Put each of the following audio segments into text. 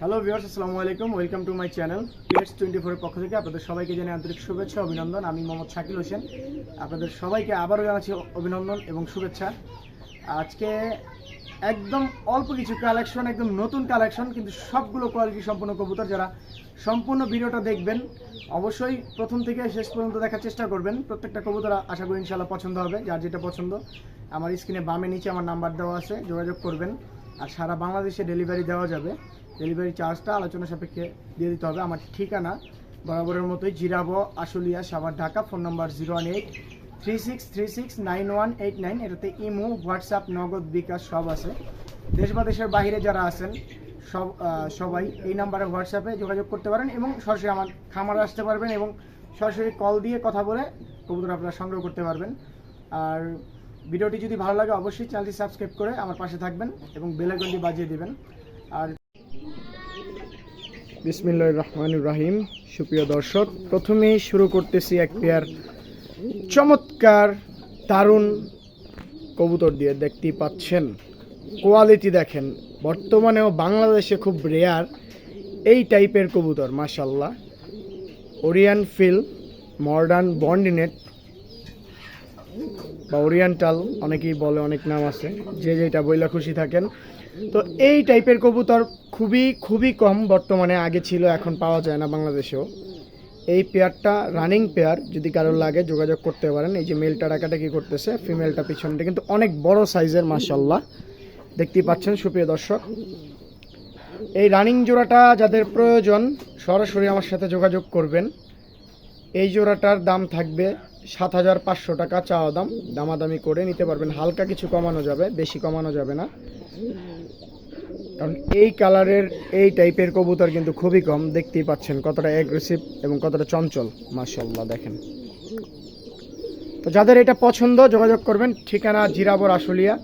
Hello viewers আসসালামু আলাইকুম। Welcome to my channel PS twenty ফোরের পক্ষ থেকে আপনাদের সবাইকে জানাই আন্তরিক শুভেচ্ছা, অভিনন্দন। আমি মোহাম্মদ শাকিল হোসেন। আপনাদের সবাইকে আবারও জানাচ্ছি অভিনন্দন এবং শুভেচ্ছা। আজকে একদম অল্প কিছু কালেকশন একদম নতুন কালেকশন কিন্তু সবগুলো কোয়ালিটি সম্পূর্ণ কবুতর যারা সম্পূর্ণ ভিডিওটা দেখবেন, অবশ্যই প্রথম থেকে শেষ পর্যন্ত দেখার চেষ্টা করবেন। প্রত্যেকটা কবুতর আশা করি ইনশাল্লাহ পছন্দ হবে, যার যেটা পছন্দ। আমার স্ক্রিনে বামে নিচে আমার নাম্বার দেওয়া আছে, যোগাযোগ করবেন। আর সারা বাংলাদেশে ডেলিভারি দেওয়া যাবে। ডেলিভারি চার্জটা আলোচনা সাপেক্ষে দিয়ে দিতে হবে। আমার ঠিকানা বরাবরের মতোই Zirabo, Ashulia, Savar, Dhaka. Phone number zero one eight three six three six nine one eight nine. এটাতে ইমো, হোয়াটসঅ্যাপ, নগদ, বিকাশ সব আছে। দেশ বা দেশের বাইরে যারা আছেন, সব সবাই এই নাম্বারে হোয়াটসঅ্যাপে যোগাযোগ করতে পারেন এবং সরাসরি আমার খামারে আসতে পারবেন এবং সরাসরি কল দিয়ে কথা বলে কবুতর আপনারা সংগ্রহ করতে পারবেন। আর ভিডিওটি যদি ভালো লাগে, অবশ্যই চ্যানেলটি সাবস্ক্রাইব করে আমার পাশে থাকবেন এবং বেলাইকনটি বাজিয়ে দেবেন। আর বিসমিল্লাহ রহমান রাহিম। সুপ্রিয় দর্শক, প্রথমেই শুরু করতেছি এক পেয়ার চমৎকার, দারুণ কবুতর দিয়ে দেখতেই পাচ্ছেন। কোয়ালিটি দেখেন, বর্তমানেও বাংলাদেশে খুব রেয়ার এই টাইপের কবুতর মাশাল্লাহ ওরিয়ান ফিল, মডার্ন বন্ডিনেট, বা ওরিয়েন্টাল, অনেকেই বলে, অনেক নাম আছে। যে যেটা বইলা খুশি থাকেন। তো এই টাইপের কবুতর খুবই খুবই কম বর্তমানে আগে ছিল, এখন পাওয়া যায় না বাংলাদেশেও। এই পেয়ারটা রানিং পেয়ার যদি কারোর লাগে যোগাযোগ করতে পারেন। এই যে মেলটা ডাকাটা ডাকাটাকি করতেছে ফিমেলটা পিছনটা কিন্তু অনেক বড় সাইজের মাসাল্লাহ দেখতেই পাচ্ছেন, সুপ্রিয় দর্শক। এই রানিং জোড়াটা যাদের প্রয়োজন, সরাসরি আমার সাথে যোগাযোগ করবেন। এই জোড়াটার দাম থাকবে সাত হাজার পাঁচশো টাকা চাওয়া দাম। দামাদামি করে নিতে পারবেন। হালকা কিছু কমানো যাবে, বেশি কমানো যাবে না। কারণ এই কালারের, এই টাইপের কবুতর কিন্তু খুবই কম। দেখতেই পাচ্ছেন কতটা অ্যাগ্রেসিভ এবং কতটা চঞ্চল। মাশাল্লাহ দেখেন। তো যাদের এটা পছন্দ, যোগাযোগ করবেন। ঠিকানা জিরাবর আশুলিয়া।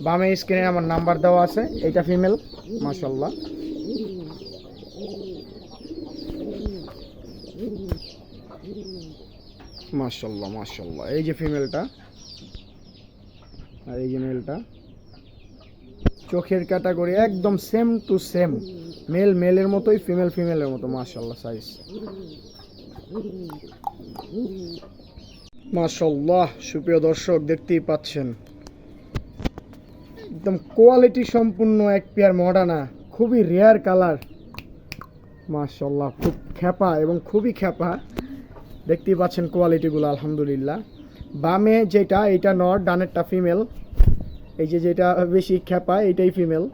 বামে স্ক্রিনে আমার নাম্বার দেওয়া আছে। এইটা ফিমেল মাশাল্লাহ মাশাল্লাহ মাশাল্লাহ এই যে ফিমেলটা আর এই যে মেলটা চোখের ক্যাটাগরি একদম সেম টু সেম মেল মেলের মতোই ফিমেল ফিমেলের মতো মাশাল্লাহ সাইজ মাশাল্লাহ সুপ্রিয় দর্শক, দেখতেই পাচ্ছেন। একদম কোয়ালিটি সম্পূর্ণ এক পেয়ার মডানা খুবই রেয়ার কালার মাশাল্লাহ খুব খ্যাপা এবং খুবই খ্যাপা। দেখতেই পাচ্ছেন কোয়ালিটিগুলো আলহামদুলিল্লাহ। বামে যেটা, এটা নর ডানেরটা ফিমেল এই যে যেটা বেশি খ্যাপা, এটাই ফিমেল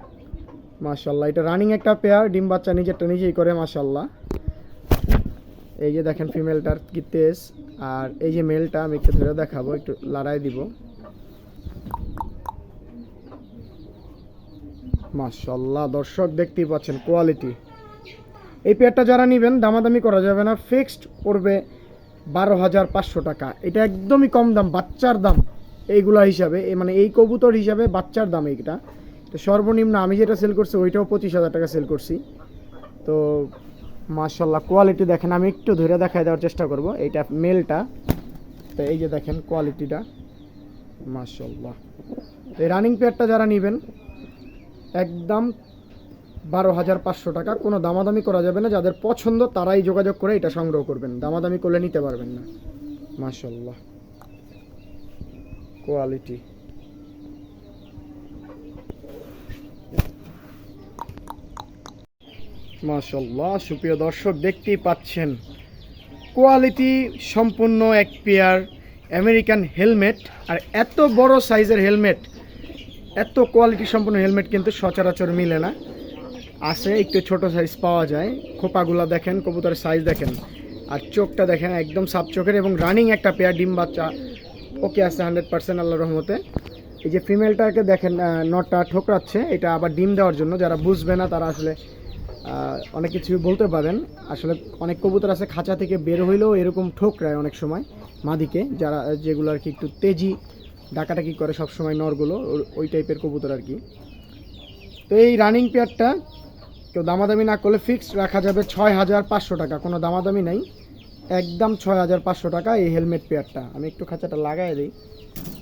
মাশাল্লাহ এটা রানিং একটা পেয়ার ডিম বাচ্চা নিজেরটা নিজেই করে মাশাল্লাহ এই যে দেখেন ফিমেলটার কি তেজ আর এই যে মেলটা আমি একটু ধরে দেখাবো, একটু লড়াই দিব। মাশাল্লাহ দর্শক দেখতেই পাচ্ছেন কোয়ালিটি এই পেয়ারটা যারা নেবেন, দামাদামি করা যাবে না ফিক্সড পড়বে বারো হাজার পাঁচশো টাকা। এটা একদমই কম দাম, বাচ্চার দাম। এইগুলা হিসাবে মানে এই কবুতর হিসাবে বাচ্চার দাম এইটা। তো সর্বনিম্ন আমি যেটা সেল করছি, ওইটাও পঁচিশ হাজার টাকা সেল করছি। তো মার্শাল্লাহ কোয়ালিটি দেখেন, আমি একটু ধরে দেখাই দেওয়ার চেষ্টা করব। এইটা মেলটা তো এই যে দেখেন কোয়ালিটিটা মার্শাল্লাহ এই রানিং পেয়ারটা যারা নেবেন, একদম বারো হাজার পাঁচশো টাকা। কোনো দামাদামি করা যাবে না। যাদের পছন্দ, তারাই যোগাযোগ করে এটা সংগ্রহ করবেন। দামাদামি করলে নিতে পারবেন না। মাশাল্লাহ কোয়ালিটি। মাশাল্লাহ সুপ্রিয় দর্শক, দেখতেই পাচ্ছেন। কোয়ালিটি সম্পূর্ণ এক পেয়ার আমেরিকান হেলমেট। আর এত বড় সাইজের হেলমেট, এত কোয়ালিটি সম্পূর্ণ হেলমেট কিন্তু সচরাচর মিলে না। আছে, একটু ছোট সাইজ পাওয়া যায়। খোপাগুলা দেখেন, কবুতরের সাইজ দেখেন। আর চোখটা দেখেন, একদম সাপ চোখের এবং রানিং একটা পেয়ার ডিম বাচ্চা। ওকে আছে হান্ড্রেড পার্সেন্ট আল্লাহ রহমতে। এই যে ফিমেলটাকে দেখেন নটটা ঠোকরাচ্ছে। এটা আবার ডিম দেওয়ার জন্য, যারা বুঝবে না, তারা আসলে অনেক কিছু বলতে পারেন। আসলে অনেক কবুতর আছে, খাঁচা থেকে বের হইলেও এরকম ঠোকরায় অনেক সময়। মাদিকে, যারা, যেগুলো আর কি একটু তেজি ডাকাটাকি করে সবসময় নরগুলো, ওই টাইপের কবুতর আর কি। তো এই রানিং পেয়ারটা কেউ দামাদামি না করলে ফিক্সড রাখা যাবে ছয় হাজার পাঁচশো টাকা। কোনো দামাদামি নাই। একদম ছয় হাজার পাঁচশো টাকা এই হেলমেট পেয়ারটা আমি একটু খাঁচাটা লাগাই দিই,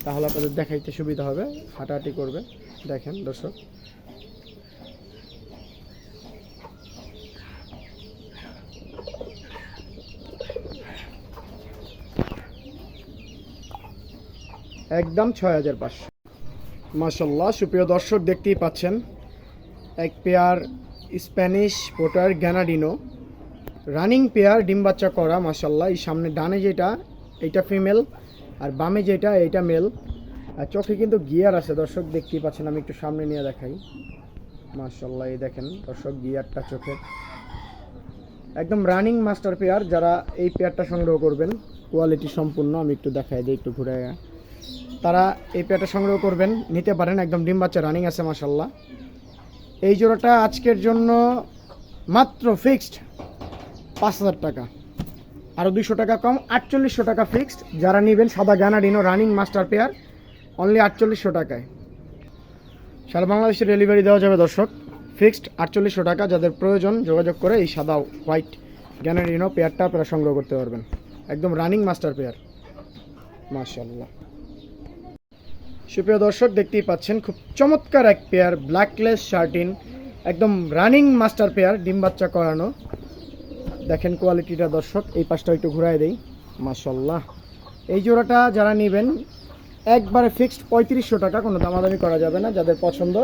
তাহলে আপনাদের দেখাইতে সুবিধা হবে। হাঁটাহাঁটি করবে। দেখেন, দর্শক। একদম ছয় হাজার পাঁচশো। মাসাল্লাহ সুপ্রিয় দর্শক, দেখতেই পাচ্ছেন। এক pair Spanish pouter Granadino. Running pair ডিম বাচ্চা করা মাসাল্লাহ এই সামনে ডানে যেটা, এইটা ফিমেল, আর বামে যেটা, এইটা মেল। আর চোখে কিন্তু গিয়ার আছে। দর্শক দেখতেই পাচ্ছেন, আমি একটু সামনে নিয়ে দেখাই। মাসাল্লাহ এই দেখেন, দর্শক গিয়ারটা চোখের একদম রানিং মাস্টার পেয়ার, যারা এই পেয়ারটা সংগ্রহ করবেন, কোয়ালিটি সম্পূর্ণ, আমি একটু দেখাই দিই, একটু ঘুরে তারা এই পেয়ারটা সংগ্রহ করবেন, নিতে পারেন। একদম ডিম বাচ্চা রানিং আছে মাসাল্লাহ এই জোড়াটা আজকের জন্য মাত্র ফিক্সড পাঁচ হাজার টাকা। আরও দুশো টাকা কম, আটচল্লিশশো টাকা ফিক্সড যারা নেবেন সাদা Granadino running master pair only আটচল্লিশশো টাকায়। সারা বাংলাদেশে ডেলিভারি দেওয়া যাবে দর্শক। ফিক্সড আটচল্লিশশো টাকা, যাদের প্রয়োজন যোগাযোগ করে এই সাদা হোয়াইট গ্যানাডিনো পেয়ারটা আপনারা সংগ্রহ করতে পারবেন। একদম রানিং মাস্টার পেয়ার। মাশাল্লাহ সুপ্রিয় দর্শক, দেখতেই পাচ্ছেন, খুব চমৎকার এক পেয়ার ব্ল্যাকলেস শার্টিন, একদম রানিং মাস্টার পেয়ার ডিম বাচ্চা করানো। দেখেন কোয়ালিটিটা দর্শক, এই পাশটা একটু ঘুরাই দেই। মাশাল্লাহ এই জোড়াটা যারা নেবেন, একবারে ফিক্সড পঁয়ত্রিশশো টাকা, কোনো দামাদামি করা যাবে না, যাদের পছন্দ।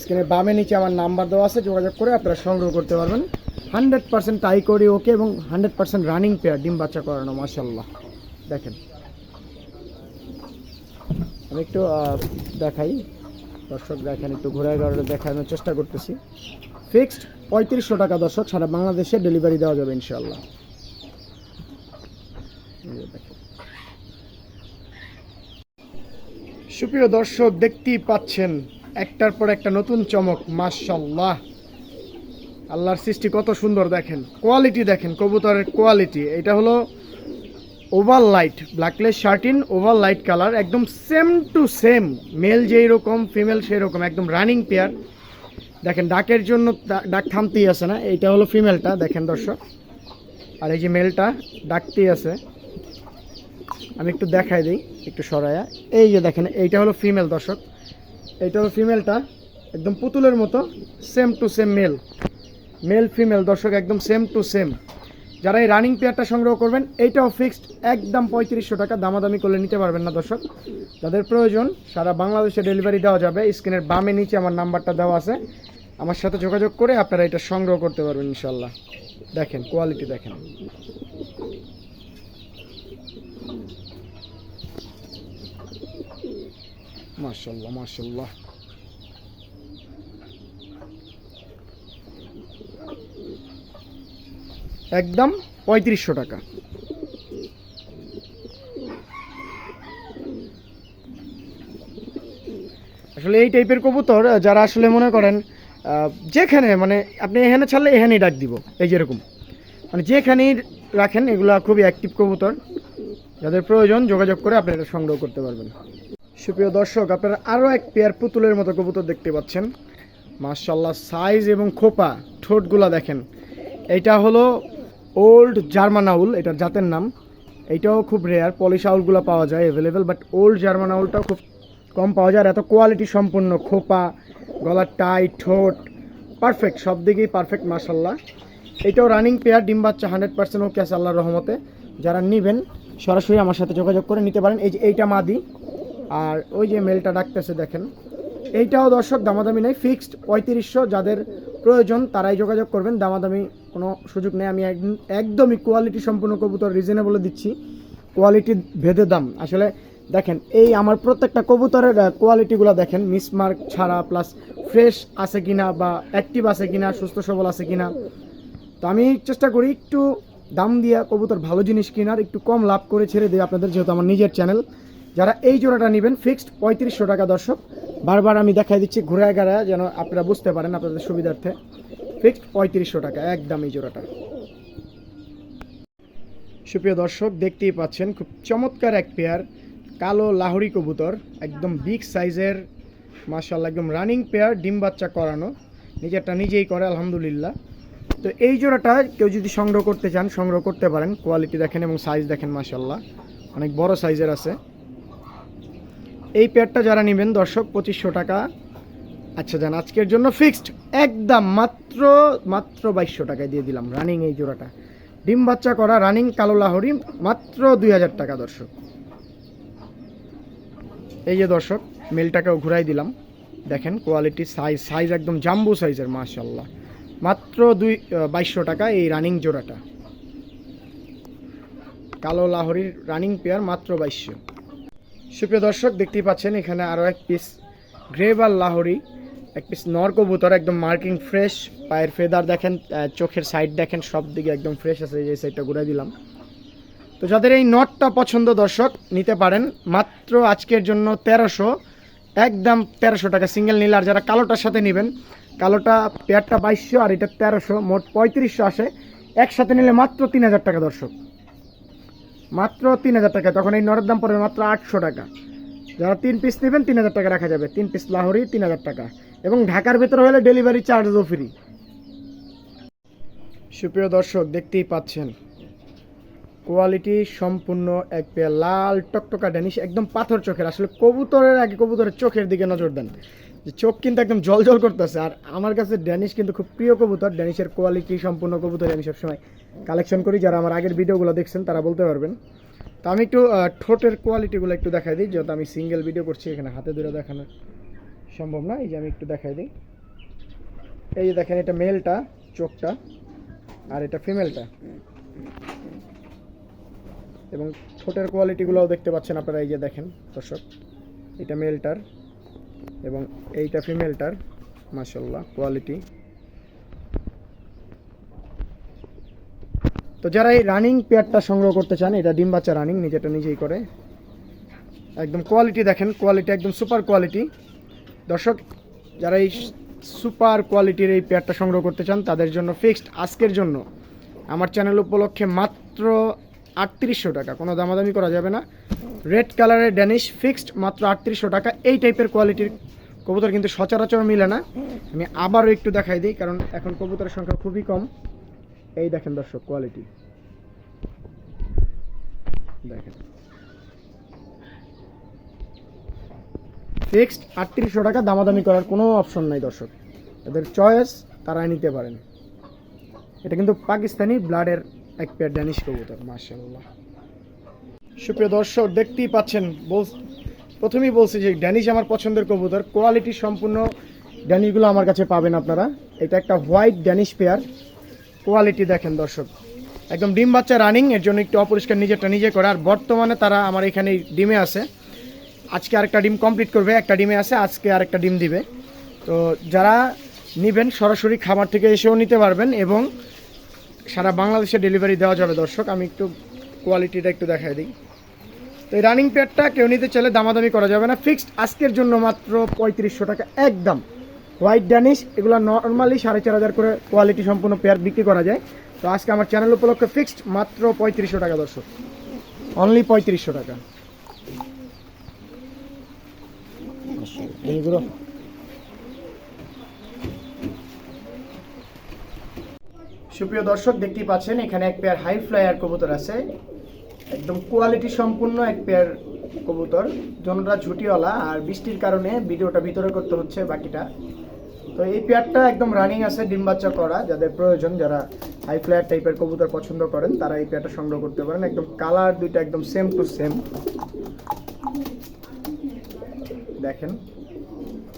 স্ক্রিনের বামে নিচে আমার নাম্বার দেওয়া আছে, যোগাযোগ করে আপনারা সংগ্রহ করতে পারবেন। হান্ড্রেড পার্সেন্ট টাই করি ওকে এবং হান্ড্রেড পার্সেন্ট রানিং পেয়ার ডিম বাচ্চা করানো মাশাল্লাহ দেখেন। আমি একটু দেখাই। দর্শক দেখেন, একটু ঘুরে ঘুরে দেখানোর চেষ্টা করতেছি। ফিক্সড পঁয়ত্রিশশো টাকা দর্শক, সারা বাংলাদেশে ডেলিভারি দেওয়া যাবে ইনশাল্লাহ। সুপ্রিয় দর্শক, দেখতেই পাচ্ছেন, একটার পর একটা নতুন চমক মাশাল্লাহ আল্লাহর সৃষ্টি কত সুন্দর দেখেন। কোয়ালিটি দেখেন, কবুতরের কোয়ালিটি। এটা হলো over light blackless satin over light colour একদম সেম টু সেম মেল যেই রকম ফিমেল সেই রকম, একদম রানিং পেয়ার দেখেন, ডাকের জন্য ডাক থামতেই আছে না, এইটা হলো ফিমেলটা দেখেন দর্শক। আর এই যে মেলটা ডাকতেই আছে। আমি একটু দেখাই দিই, একটু সরায়া এই যে দেখেন, এইটা হলো ফিমেল দর্শক। এইটা হলো ফিমেলটা একদম পুতুলের মতো same to same male male female দর্শক, একদম সেম টু সেম যারা এই রানিং পেয়ারটা সংগ্রহ করবেন, এইটাও ফিক্সড একদম পঁয়ত্রিশশো টাকা দামাদামি করলে নিতে পারবেন না দর্শক। যাদের প্রয়োজন, সারা বাংলাদেশে ডেলিভারি দেওয়া যাবে। স্ক্রিনের বামে নিচে আমার নাম্বারটা দেওয়া আছে। আমার সাথে যোগাযোগ করে আপনারা এটা সংগ্রহ করতে পারবেন ইনশাল্লাহ দেখেন কোয়ালিটি দেখেন। মাশাল্লাহ মাশাল্লাহ একদম পঁয়ত্রিশশো টাকা। আসলে এই টাইপের কবুতর যারা আসলে মনে করেন যেখানে মানে আপনি এখানে ছাড়লে এখানেই ডাক দিব, এই যেরকম। মানে যেখানেই রাখেন, এগুলা খুবই অ্যাক্টিভ কবুতর। যাদের প্রয়োজন, যোগাযোগ করে আপনি এটা সংগ্রহ করতে পারবেন। সুপ্রিয় দর্শক, আপনারা আরও এক পেয়ার পুতুলের মতো কবুতর দেখতে পাচ্ছেন। মার্শাল্লাহ সাইজ এবং খোপা, ঠোঁটগুলা দেখেন। এইটা হলো ওল্ড জার্মান আউল এটার জাতের নাম। এইটাও খুব রেয়ার পলিশ আউলগুলো পাওয়া যায় অ্যাভেলেবেল বাট ওল্ড জার্মান আউলটাও খুব কম পাওয়া যায়। আর এত কোয়ালিটি সম্পূর্ণ, খোপা, গলার টাই ঠোঁট পারফেক্ট সব দিকেই পারফেক্ট মার্শাল্লাহ এটাও রানিং পেয়ার ডিম বাচ্চা হান্ড্রেড পার্সেন্ট ওকে আছে আল্লাহর রহমতে। যারা নেবেন, সরাসরি আমার সাথে যোগাযোগ করে নিতে পারেন। এই যে এইটা মাদি, আর ওই যে মেলটা ডাকতেছে, দেখেন। এইটাও দর্শক দামাদামি নেই ফিক্সড পঁয়ত্রিশশো যাদের প্রয়োজন তারাই যোগাযোগ করবেন, দামাদামি কোনো সুযোগ নেই। আমি একদম- একদমই কোয়ালিটি সম্পূর্ণ কবুতর রিজনেবলে দিচ্ছি। কোয়ালিটি ভেদে দাম। আসলে দেখেন, এই আমার প্রত্যেকটা কবুতরের কোয়ালিটিগুলো দেখেন মিসমার্ক ছাড়া প্লাস ফ্রেশ আছে কিনা বা অ্যাক্টিভ আছে কিনা, সুস্থ সবল আছে কিনা। তো আমি চেষ্টা করি একটু দাম দিয়া কবুতর ভালো জিনিস কেনার, একটু কম লাভ করে ছেড়ে দিই আপনাদের, যেহেতু আমার নিজের চ্যানেল যারা এই জোড়াটা নেবেন ফিক্সড পঁয়ত্রিশশো টাকা দর্শক। বারবার আমি দেখাই দিচ্ছি ঘুরে গেড়া যেন আপনারা বুঝতে পারেন আপনাদের সুবিধার্থে। ফিক্সড পঁয়ত্রিশশো টাকা, একদম এই জোড়াটা। সুপ্রিয় দর্শক, দেখতেই পাচ্ছেন, খুব চমৎকার এক পেয়ার কালো লাহোরি কবুতর, একদম বিগ সাইজের মাশাল্লাহ একদম রানিং পেয়ার ডিম বাচ্চা করানো। নিজেরটা নিজেই করে, আলহামদুলিল্লাহ। তো এই জোড়াটা কেউ যদি সংগ্রহ করতে চান, সংগ্রহ করতে পারেন। কোয়ালিটি দেখেন এবং সাইজ দেখেন মাশাল্লাহ অনেক বড় সাইজের আছে। এই পেয়ারটা যারা নেবেন, দর্শক, পঁচিশশো টাকা। আচ্ছা যান আজকের জন্য ফিক্সড একদম মাত্র মাত্র বাইশশো টাকায় দিয়ে দিলাম রানিং এই জোড়াটা। ডিম বাচ্চা করা রানিং কালো লাহরি, মাত্র দুই হাজার টাকা, দর্শক। এই যে দর্শক, মেলটাকেও ঘুরাই দিলাম। দেখেন কোয়ালিটি সাইজ সাইজ একদম জাম্বু সাইজের মাশাল্লাহ মাত্র দুই বাইশশো টাকা এই রানিং জোড়াটা। কালো লাহরির রানিং পেয়ার মাত্র বাইশশো। সুপ্রিয় দর্শক, দেখতেই পাচ্ছেন এখানে আরও এক পিস গ্রেভার লাহরি, এক পিস নর কবুতর, একদম মার্কিং ফ্রেশ পায়ের ফেদার দেখেন চোখের সাইড দেখেন, সব দিকে একদম ফ্রেশ আছে, এই যে সাইডটা ঘুরে দিলাম। তো যাদের এই নটটা পছন্দ দর্শক, নিতে পারেন, মাত্র আজকের জন্য তেরোশো, একদম তেরোশো টাকা সিঙ্গেল নিলে, আর যারা কালোটার সাথে নেবেন, কালোটা পেয়ারটা বাইশশো আর এটা তেরোশো, মোট পঁয়ত্রিশশো আসে, একসাথে নিলে মাত্র তিন হাজার টাকা দর্শক। মাত্র তিন হাজার টাকা। তখন এই নরের দাম পড়বে মাত্র আটশো টাকা। যারা তিন পিস নেবেন তিন হাজার টাকা রাখা যাবে। তিন পিস লাহোরি তিন হাজার টাকা। এবং ঢাকার ভেতরে হলে ডেলিভারি চার্জও ফ্রি সুপ্রিয় দর্শক, দেখতেই পাচ্ছেন। কোয়ালিটি সম্পূর্ণ এক পেয়ার। লাল টকটকা ড্যানিশ একদম পাথর চোখের। আসলে কবুতরের আগে কবুতরের চোখের দিকে নজর দেন। যে চোখ কিন্তু একদম জল জল করতেছে। আর আমার কাছে ড্যানিশ কিন্তু খুব প্রিয় কবুতর। ড্যানিশের কোয়ালিটি সম্পূর্ণ কবুতর আমি সবসময় কালেকশন করি। যারা আমার আগের ভিডিওগুলো দেখছেন, তারা বলতে পারবেন। তো আমি একটু ঠোঁটের কোয়ালিটিগুলো একটু দেখাই দিই, যেহেতু আমি সিঙ্গেল ভিডিও করছি এখানে, হাতে ধরে দেখানো সম্ভব না। এই যে আমি একটু দেখাই দিই। এই যে দেখেন, এটা মেলটা চোখটা, আর এটা ফিমেলটা এবং ঠোঁটের কোয়ালিটিগুলোও দেখতে পাচ্ছেন আপনারা, এই যে দেখেন, দর্শক। এটা মেলটার এবং এইটা ফিমেলটার মাসাল্লাহ কোয়ালিটি তো যারা এই রানিং পেয়ারটা সংগ্রহ করতে চান, এটা ডিম বাচ্চা রানিং নিজেটা নিজেই করে। একদম কোয়ালিটি দেখেন কোয়ালিটি একদম সুপার কোয়ালিটি দর্শক, যারা এই সুপার কোয়ালিটির এই পেয়ারটা সংগ্রহ করতে চান, তাদের জন্য ফিক্সড আজকের জন্য। আমার চ্যানেল উপলক্ষে মাত্র আটত্রিশশো টাকা। কোনো দামাদামি করা যাবে না। রেড কালারের ড্যানিশ ফিক্সড মাত্র আটত্রিশশো টাকা। এই টাইপের কোয়ালিটির কবুতর কিন্তু সচরাচর মিলে না। আমি আবারও একটু দেখাই দিই, কারণ এখন কবুতরের সংখ্যা খুবই কম। এই দেখেন দর্শক কোয়ালিটি দেখেন। ফিক্সড আটত্রিশশো টাকা, দামাদামি করার কোনো অপশন নাই দর্শক। এদের চয়েস তারা নিতে পারেন। এটা কিন্তু পাকিস্তানি ব্লাডের এক পেয়ার ড্যানিশ কবুতর মার্শাল্লাহ সুপ্রিয় দর্শক, দেখতেই পাচ্ছেন বল প্রথমেই বলছি যে ড্যানিশ আমার পছন্দের কবুতর। কোয়ালিটি সম্পূর্ণ ড্যানিশগুলো আমার কাছে পাবেন আপনারা। এটা একটা হোয়াইট ড্যানিশ পেয়ার কোয়ালিটি দেখেন দর্শক। একদম ডিম বাচ্চা রানিং এর জন্য একটু অপরিষ্কার নিজেরটা নিজে করে। আর বর্তমানে তারা আমার এখানে ডিমে আছে। আজকে আরেকটা ডিম কমপ্লিট করবে, একটা ডিমে আছে, আজকে আরেকটা ডিম দিবে। তো যারা নেবেন, সরাসরি খামার থেকে এসেও নিতে পারবেন এবং সারা বাংলাদেশে ডেলিভারি দেওয়া যাবে, দর্শক। আমি একটু কোয়ালিটিটা একটু দেখাই দিই। তো এই রানিং পেয়ারটা কেউ নিতে চাইলে দামাদামি করা যাবে না। ফিক্সড আজকের জন্য মাত্র পঁয়ত্রিশশো টাকা, একদম। হোয়াইট ড্যানিশ এগুলো নর্মালি সাড়ে চার হাজার করে কোয়ালিটি সম্পূর্ণ পেয়ার বিক্রি করা যায়। তো আজকে আমার চ্যানেল উপলক্ষে ফিক্সড মাত্র পঁয়ত্রিশশো টাকা, দর্শক। অনলি পঁয়ত্রিশশো টাকা। এইগুলো সুপ্রিয় দর্শক, দেখতেই পাচ্ছেন, এখানে এক পেয়ার হাই ফ্লায়ার কবুতর আছে। একদম কোয়ালিটি সম্পূর্ণ এক পেয়ার কবুতর। জনরা ঝুটিওয়ালা, আর বৃষ্টির কারণে ভিডিওটা ভিতরে করতে হচ্ছে বাকিটা। তো এই পেয়ারটা একদম রানিং আছে, ডিম বাচ্চা করা। যাদের প্রয়োজন, যারা হাই ফ্লায়ার টাইপের কবুতর পছন্দ করেন, তারা এই পেয়ারটা সংগ্রহ করতে পারেন। একদম কালার দুইটা একদম সেম টু সেম দেখেন।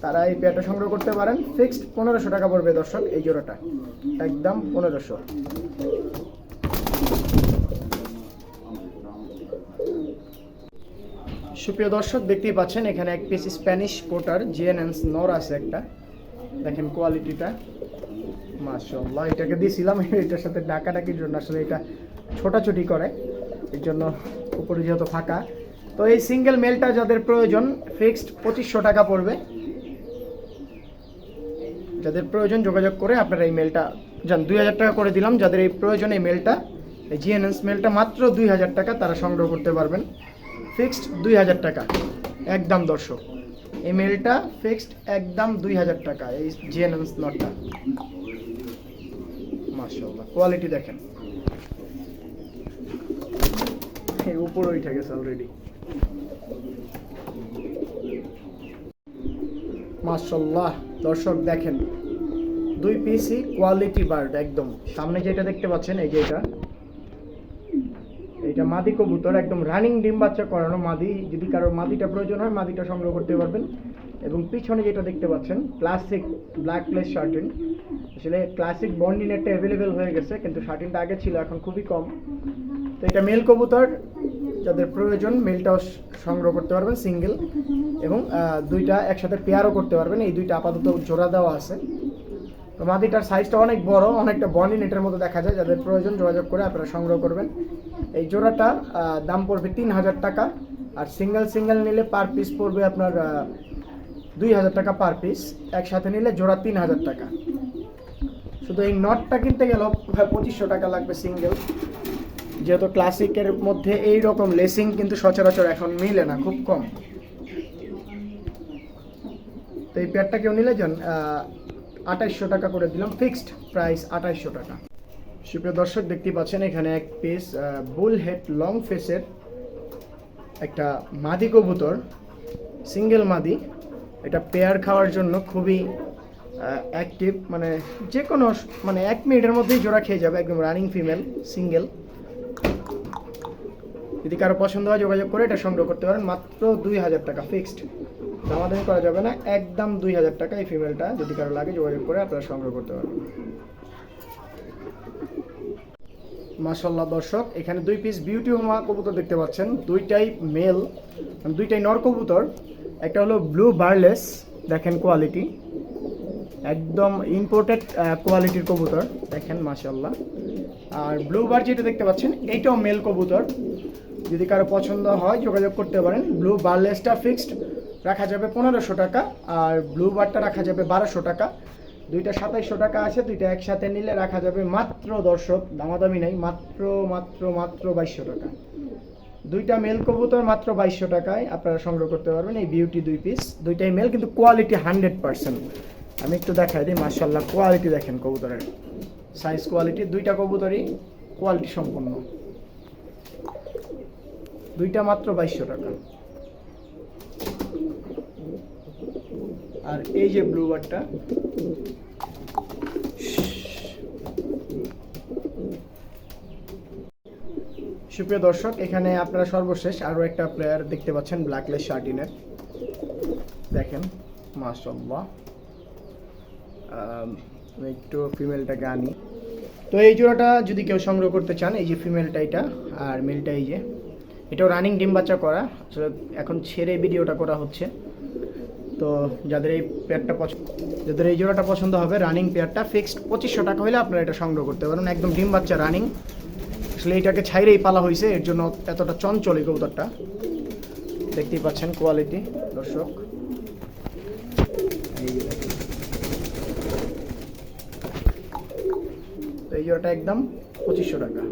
তারা এই পেয়ারটা সংগ্রহ করতে পারেন। ফিক্সড পনেরোশো টাকা পড়বে দর্শক এই জোড়াটা। একদম পনেরোশো। সুপ্রিয় দর্শক, দেখতেই পাচ্ছেন, এখানে এক পিস স্প্যানিশ পোটার জিএনএনস নর আছে একটা। দেখেন কোয়ালিটিটা মাশাআল্লাহ, এটাকে দিয়েছিলাম এটার সাথে ডাকাডাকির জন্য আসলে এটা ছোটাছুটি করে। এর জন্য উপরে যেহেতু ফাঁকা। তো এই সিঙ্গেল মেলটা যাদের প্রয়োজন ফিক্সড পঁচিশশো টাকা পড়বে। যাদের প্রয়োজন যোগাযোগ করে আপনারা এই মেলটা যান দুই হাজার টাকা করে দিলাম। যাদের এই প্রয়োজন এই মেলটা এই জিএনএস মেলটা মাত্র দুই হাজার টাকা তারা সংগ্রহ করতে পারবেন। ফিক্সড দুই হাজার টাকা। একদম দর্শক, এই মেলটা ফিক্সড একদম দুই হাজার টাকা, এই জিএনএস নটটা মাশাআল্লাহ কোয়ালিটি দেখেন। উপরে উঠে গেছে অলরেডি মাশাল্লাহ দর্শক দেখেন। দুই পিসি কোয়ালিটি বার্ড একদম। সামনে যেটা দেখতে পাচ্ছেন, এই যে এটা। এটা মাদি কবুতর, একদম রানিং ডিম বাচ্চা করানো মাদি। যদি কারোর মাদিটা প্রয়োজন হয়, মাদিটা সংগ্রহ করতে পারবেন। এবং পিছনে যেটা দেখতে পাচ্ছেন ক্লাসিক ব্ল্যাক প্লেস শার্টিন আসলে ক্লাসিক বন্ডিনেটটা অ্যাভেলেবেল হয়ে গেছে, কিন্তু শার্টিনটা আগে ছিল, এখন খুবই কম। তো এটা মেল কবুতর, যাদের প্রয়োজন মেলটাও সংগ্রহ করতে পারবেন সিঙ্গেল এবং দুইটা একসাথে পেয়ারও করতে পারবেন। এই দুইটা আপাতত জোড়া দেওয়া আছে। তো মাদিটার সাইজটা অনেক বড়, অনেকটা বনি নেটের মতো দেখা যায়। যাদের প্রয়োজন যোগাযোগ করে আপনারা সংগ্রহ করবেন। এই জোড়াটা দাম পড়বে তিন হাজার টাকা। আর সিঙ্গেল সিঙ্গেল নিলে পার পিস পড়বে আপনার দুই হাজার টাকা পার পিস একসাথে নিলে জোড়া তিন হাজার টাকা। শুধু এই নটটা কিনতে প্রায় পঁচিশশো টাকা লাগবে সিঙ্গেল যেহেতু ক্লাসিকের মধ্যে এই রকম লেসিং কিন্তু সচরাচর এখন মিলে না, খুব কম। তো এই প্যাডটা কেউ নিলে যান আঠাইশশো টাকা করে দিলাম। ফিক্সড প্রাইস আঠাইশশো টাকা। সুপ্রিয় দর্শক, দেখতে পাচ্ছেন এখানে এক পিস বুল হেড লং ফেসের একটা মাদি কবুতর, সিঙ্গেল মাদি। এটা পেয়ার খাওয়ার জন্য খুবই অ্যাক্টিভ মানে যে কোনো মানে এক মিনিটের মধ্যেই জোড়া খেয়ে যাবে, একদম রানিং ফিমেল সিঙ্গেল যদি কারও পছন্দ হয় যোগাযোগ করে এটা সংগ্রহ করতে পারেন, মাত্র দুই হাজার টাকা ফিক্সড দামাদামি করা যাবে না, একদম দুই হাজার টাকা এই ফিমেলটা যদি কারও লাগে যোগাযোগ করে আপনারা সংগ্রহ করতে পারবেন। মাশাল্লাহ দর্শক, এখানে দুই পিস বিউটি হোমা কবুতর দেখতে পাচ্ছেন, দুইটাই মেল দুইটাই নর কবুতর, একটা হলো ব্লু বার্লেস দেখেন কোয়ালিটি একদম ইম্পোর্টেড কোয়ালিটির কবুতর, দেখেন মাশাল্লাহ আর ব্লু বার যেটা দেখতে পাচ্ছেন এইটাও মেল কবুতর, যদি কারও পছন্দ হয় যোগাযোগ করতে পারেন ব্লু বার্লেসটা ফিক্সড রাখা যাবে পনেরোশো টাকা, আর ব্লু বারটা রাখা যাবে বারোশো টাকা। দুইটা সাতাইশশো টাকা আছে, দুইটা একসাথে নিলে রাখা যাবে মাত্র দর্শক, দামাদামি নেই, মাত্র মাত্র মাত্র বাইশশো টাকা। দুইটা মেল কবুতর মাত্র বাইশশো টাকায়, আপনারা সংগ্রহ করতে পারবেন এই বিউটি দুই পিস দুইটাই মেল কিন্তু কোয়ালিটি হান্ড্রেড পার্সেন্ট আমি একটু দেখাই দিই মার্শাল্লাহ কোয়ালিটি দেখেন কবুতরের। সাইজ কোয়ালিটি দুইটা কবুতরই কোয়ালিটি সম্পন্ন। দুইটা মাত্র বাইশশো টাকা। আর এই যে ব্লু বারটা সুপ্রিয় দর্শক, এখানে আপনারা সর্বশেষ আরও একটা প্লেয়ার দেখতে পাচ্ছেন ব্ল্যাকলেস শার্টিনের দেখেন আমি একটু ফিমেলটাকে আনি তো এই জোড়াটা যদি কেউ সংগ্রহ করতে চান, এই যে ফিমেলটা এটা, আর মেলটা এই যে। এটাও রানিং ডিম বাচ্চা করা। আসলে এখন ছেড়ে ভিডিওটা করা হচ্ছে। তো যাদের এই পেয়ারটা পছন্দ যাদের এই জোড়াটা পছন্দ হবে রানিং পেয়ারটা ফিক্সড পঁচিশশো টাকা হলে আপনারা এটা সংগ্রহ করতে পারেন। একদম ডিম বাচ্চা রানিং আসলে এটাকে ছাইরেই পালা হয়েছে এর জন্য এতটা চঞ্চল এই কবুতরটা। দেখতেই পাচ্ছেন কোয়ালিটি দর্শক। এই জোড়াটা একদম পঁচিশশো টাকা।